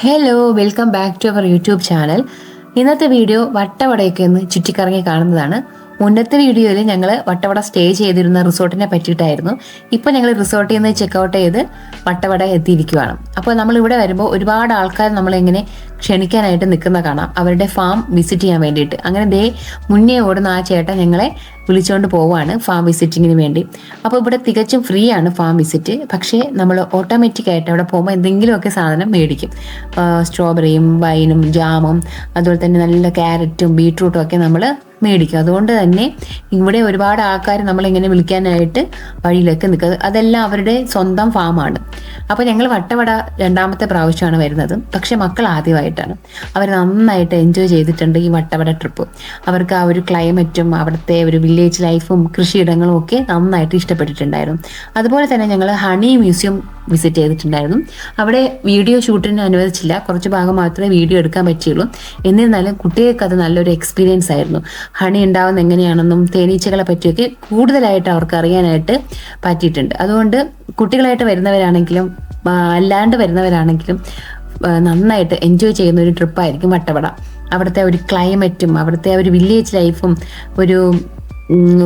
Hello welcome back to our YouTube channel ഇന്നത്തെ video വട്ടവടയൊക്കെ ഒന്ന് ചുറ്റിക്കറങ്ങി കാണുന്നതാണ്. മുന്നത്തെ വീഡിയോയിൽ ഞങ്ങൾ വട്ടവട സ്റ്റേ ചെയ്തിരുന്ന റിസോർട്ടിനെ പറ്റിയിട്ടായിരുന്നു. ഇപ്പോൾ ഞങ്ങൾ റിസോർട്ടിൽ നിന്ന് ചെക്കൗട്ട് ചെയ്ത് വട്ടവട എത്തിയിരിക്കുവാണ്. അപ്പോൾ നമ്മൾ ഇവിടെ വരുമ്പോൾ ഒരുപാട് ആൾക്കാർ നമ്മളിങ്ങനെ ക്ഷണിക്കാനായിട്ട് നിൽക്കുന്ന കാണാം. അവരുടെ ഫാം വിസിറ്റ് ചെയ്യാൻ വേണ്ടിയിട്ട്. അങ്ങനെ ദേ മുന്നേ ഓടുന്ന ആ ചേട്ടൻ ഞങ്ങളെ വിളിച്ചുകൊണ്ട് പോവുകയാണ് ഫാം വിസിറ്റിങ്ങിന് വേണ്ടി. അപ്പോൾ ഇവിടെ തികച്ചും ഫ്രീ ആണ് ഫാം വിസിറ്റ് പക്ഷേ നമ്മൾ ഓട്ടോമാറ്റിക് ആയിട്ട് അവിടെ പോകുമ്പോൾ എന്തെങ്കിലുമൊക്കെ സാധനം മേടിക്കും. സ്ട്രോബെറിയും വൈനും ജാമും അതുപോലെ തന്നെ നല്ല ക്യാരറ്റും ബീട്രൂട്ടും ഒക്കെ നമ്മൾ മേടിക്കും. അതുകൊണ്ട് തന്നെ ഇവിടെ ഒരുപാട് ആൾക്കാർ നമ്മളിങ്ങനെ വിളിക്കാനായിട്ട് വഴിയിലേക്ക് നിൽക്കുന്നത് അതെല്ലാം അവരുടെ സ്വന്തം ഫാമാണ് അപ്പോൾ ഞങ്ങൾ വട്ടവട രണ്ടാമത്തെ പ്രാവശ്യമാണ് വരുന്നത്. പക്ഷേ മക്കൾ ആദ്യമായിട്ടാണ്. അവർ നന്നായിട്ട് എൻജോയ് ചെയ്തിട്ടുണ്ട് ഈ വട്ടവട ട്രിപ്പ് അവർക്ക് ആ ഒരു ക്ലൈമറ്റും അവിടുത്തെ ഒരു വില്ലേജ് ലൈഫും കൃഷിയിടങ്ങളും ഒക്കെ നന്നായിട്ട് ഇഷ്ടപ്പെട്ടിട്ടുണ്ടായിരുന്നു. അതുപോലെ തന്നെ ഞങ്ങൾ ഹണി മ്യൂസിയം വിസിറ്റ് ചെയ്തിട്ടുണ്ടായിരുന്നു. അവിടെ വീഡിയോ ഷൂട്ടിന് അനുവദിച്ചില്ല. കുറച്ച് ഭാഗം മാത്രമേ വീഡിയോ എടുക്കാൻ പറ്റിയുള്ളൂ. എന്നിരുന്നാലും കുട്ടികൾക്ക് അത് നല്ലൊരു എക്സ്പീരിയൻസ് ആയിരുന്നു. ഹണി ഉണ്ടാവുന്ന എങ്ങനെയാണെന്നും തേനീച്ചകളെ പറ്റിയൊക്കെ കൂടുതലായിട്ട് അവർക്ക് അറിയാനായിട്ട് പറ്റിയിട്ടുണ്ട്. അതുകൊണ്ട് കുട്ടികളായിട്ട് വരുന്നവരാണെങ്കിലും അല്ലാണ്ട് വരുന്നവരാണെങ്കിലും നന്നായിട്ട് എൻജോയ് ചെയ്യുന്ന ഒരു ട്രിപ്പായിരിക്കും വട്ടവട. അവിടുത്തെ ഒരു ക്ലൈമറ്റും അവിടുത്തെ ഒരു വില്ലേജ് ലൈഫും ഒരു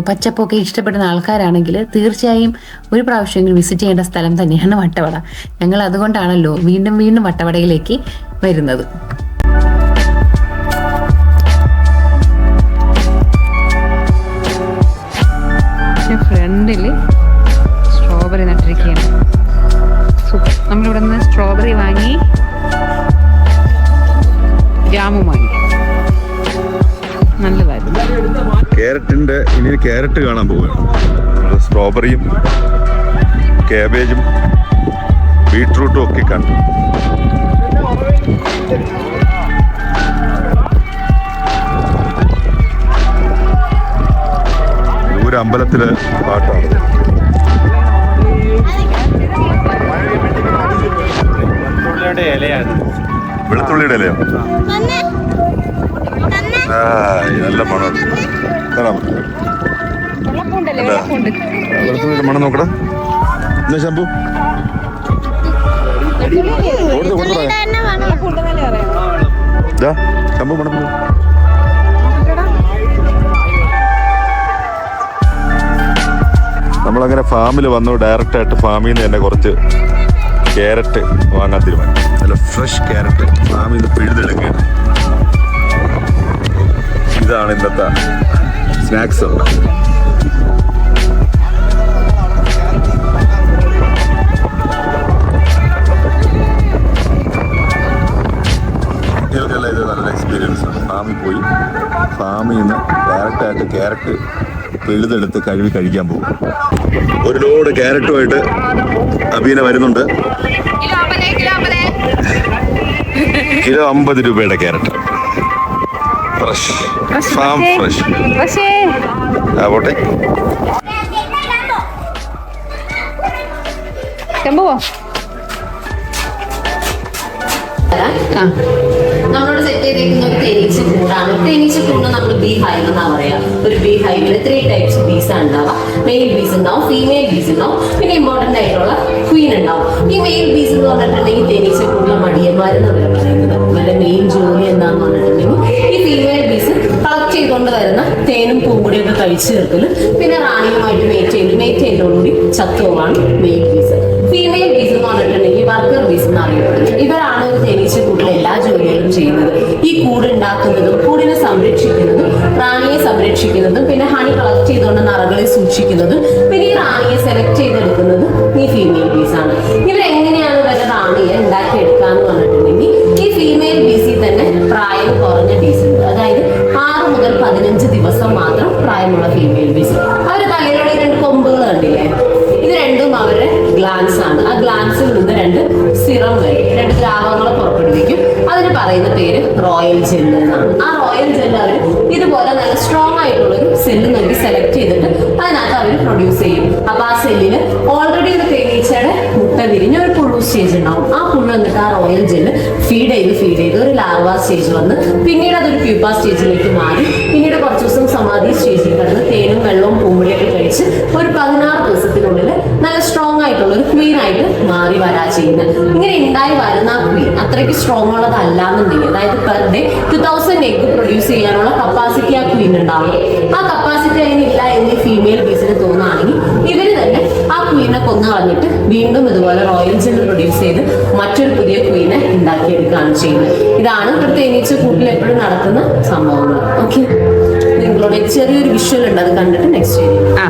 പച്ചപ്പൊക്കെ ഇഷ്ടപ്പെടുന്ന ആൾക്കാരാണെങ്കിൽ തീർച്ചയായും ഒരു പ്രാവശ്യമെങ്കിലും വിസിറ്റ് ചെയ്യേണ്ട സ്ഥലം തന്നെയാണ് വട്ടവട. ഞങ്ങൾ അതുകൊണ്ടാണല്ലോ വീണ്ടും വീണ്ടും വട്ടവടയിലേക്ക് വരുന്നത്. ഫ്രണ്ടിൽ സ്ട്രോബെറി നട്ടിരിക്കുകയാണ്. നമ്മളിവിടെ നിന്ന് സ്ട്രോബെറി വാങ്ങി ജാമും വാങ്ങി. നല്ലതായിരുന്നു. ക്യാരറ്റിന്റെ ഇനി കാരറ്റ് കാണാൻ പോവുകയാണ്. സ്ട്രോബെറിയും കാബേജും ബീട്രൂട്ടും ഒക്കെ കണ്ടു. ഒരു അമ്പലത്തിൽ പാട്ടാണ്. വെളുത്തുള്ളിയുടെ ഇലയോ? നല്ല മണം. വെളുത്തുള്ളിയുടെ മണം നോക്കടാ. എന്നാ ശംഭു? കൊടുത്തു കൊടുത്തടാ ഇതാ ശംഭു മണം. നമ്മളങ്ങനെ ഫാമിൽ വന്നു ഡയറക്റ്റായിട്ട് ഫാമിൽ നിന്ന് തന്നെ കുറച്ച് ക്യാരറ്റ് വാങ്ങാൻ തീരുമാനിച്ചു. നല്ല ഫ്രഷ് ക്യാരറ്റ്. ഫാമിൽ നിന്ന് പിഴുതെടുക്കുകയാണ് ഇതാണ് ഇന്നത്തെ സ്നാക്സ്. കുട്ടികൾക്കെല്ലാം ഇത് നല്ല എക്സ്പീരിയൻസ് ആണ്. ഫാമിൽ പോയി. ഫാമിൽ നിന്ന് ഡയറക്റ്റ് ആയിട്ട് ക്യാരറ്റ് വെളുതെടുത്ത് കഴുകി കഴിക്കാൻ പോകും. ഒരു ലോഡ് ക്യാരറ്റുമായിട്ട് അബീന വരുന്നുണ്ട്. കിലോ അമ്പത് രൂപയുടെ ക്യാരറ്റ് ഫ്രഷ്. Farm fresh. പക്ഷേ. ആ പോട്ടെ. ചെമ്പുവോ നമ്മളോട് സെറ്റ് ചെയ്തേക്കുന്ന ഒരു തേനീച്ച കൂടാണ്. തേനീച്ച കൂട് നമ്മൾ ബീ ഹൈവ് എന്നാ പറയാ. ഒരു ബീ ഹൈവിൽ ത്രീ ടൈപ്സ് ബീസ് ഉണ്ടാവുക. മെയിൽ ബീസ് ഉണ്ടാവും ഫീമെയിൽ ബീസ് ഉണ്ടാവും. പിന്നെ ഇമ്പോർട്ടന്റ് ആയിട്ടുള്ള ക്വീൻ ഉണ്ടാവും. ഈ മെയിൽ ബീസ് എന്ന് പറഞ്ഞിട്ടുണ്ടെങ്കിൽ തേനീച്ച കൂടുതൽ മടിയന്മാരെന്ന് അവർ പറയുന്നത്? ഒക്കെ പിന്നെ റാണിയുമായിട്ട് മേറ്റ് ചെയ്ത് മേറ്റ് ചെയ്തോടുകൂടി ചത്തുവാണ് മെയിൽ ബീസ് ഫീമെയിൽ ബീസ് എന്ന് പറഞ്ഞിട്ടുണ്ടെങ്കിൽ വർക്കർ ബീസ് എന്ന് അറിയപ്പെടുന്നത്. ഇവരാണ് ഒരു തേനീച്ച കൂട്ടിലെ എല്ലാ ജോലികളും ചെയ്യുന്നത്. ഈ കൂട് ഉണ്ടാക്കുന്നതും കൂടിനെ സംരക്ഷിക്കുന്നതും റാണിയെ സംരക്ഷിക്കുന്നതും പിന്നെ ഹണി കളക്ട് ചെയ്തുകൊണ്ട് നറകളെ സൂക്ഷിക്കുന്നതും പിന്നെ ഈ റാണിയെ സെലക്ട് ചെയ്തെടുക്കുന്നതും ഈ ഫീമെയിൽ ബീസ് ആണ്. ഇവരെങ്ങനെയാണ് ഇവരുടെ റാണിയെ ഉണ്ടാക്കിയെടുക്കാന്ന് പറഞ്ഞിട്ടുണ്ടെങ്കിൽ ഈ ഫീമെയിൽ ബീസിൽ തന്നെ പ്രായം കുറഞ്ഞ ബീസ് ഉണ്ട്. അതായത് ആറ് മുതൽ പതിനഞ്ച് ദിവസം മാത്രം പറയുന്ന പേര് റോയൽ ജെല്ല് എന്നാണ്. ആ റോയൽ ജെല്ല് അവർ ഇതുപോലെ നല്ല സ്ട്രോങ് ആയിട്ടുള്ള ഒരു സെല്ല് നൽകി സെലക്ട് ചെയ്തിട്ട് അതിനകത്ത് അവർ പ്രൊഡ്യൂസ് ചെയ്യും. അപ്പൊ ആ സെല്ലിന് ഓൾറെഡി ഒരു തേനീച്ചയുടെ മുട്ട വിരിഞ്ഞ ഒരു പുഴു സ്റ്റേജ് ഉണ്ടാവും. ആ പുഴു എന്നിട്ട് ആ റോയൽ ജെല്ല് ഫീഡ് ചെയ്ത് ഫീഡ് ചെയ്ത് ഒരു ലാർവ സ്റ്റേജ് വന്ന് പിന്നീട് അതൊരു പ്യൂപ്പ സ്റ്റേജിലേക്ക് മാറി. പിന്നീട് കുറച്ച് ദിവസം സമാധി സ്റ്റേജിൽ കിടന്ന് തേനും വെള്ളവും പൂമ്പൊടിയൊക്കെ കഴിച്ച് ഒരു പതിനാറ് ദിവസത്തിനുള്ളിൽ നല്ല സ്ട്രോങ് ആയിട്ടുള്ള ഒരു ക്വീൻ ആയിട്ട് മാറി വരാ ചെയ്യുന്നത് ഇങ്ങനെ ഉണ്ടായി വരുന്ന ക്വീൻ അത്രയ്ക്ക് സ്ട്രോങ് ഉള്ളതല്ല എന്നുണ്ടെങ്കിൽ അതായത് per day two thousand egg produce ചെയ്യാനുള്ള കപ്പാസിറ്റി ആ ക്വീൻ ഉണ്ടാവും ആ കപ്പാസിറ്റി അതിനില്ല എന്ന് ഫീമെയിൽ ബീസിന് തോന്നുകയാണെങ്കിൽ ഇവർ തന്നെ ആ ക്വീനെ കൊന്നു കളഞ്ഞിട്ട് വീണ്ടും ഇതുപോലെ റോയൽ ജെൽ പ്രൊഡ്യൂസ് ചെയ്ത് മറ്റൊരു പുതിയ ക്വീനെ ഉണ്ടാക്കിയെടുക്കുകയാണ് ചെയ്യുന്നത് ഇതാണ് ഇവിടുത്തെ തേനീച്ച കൂട്ടിൽ എപ്പോഴും നടക്കുന്ന സംഭവങ്ങൾ. ഓക്കെ നിങ്ങളോട് ചെറിയൊരു വിഷ്വൽ ഉണ്ട് അത് കണ്ടിട്ട് നെക്സ്റ്റ് ചെയ്യും ആ.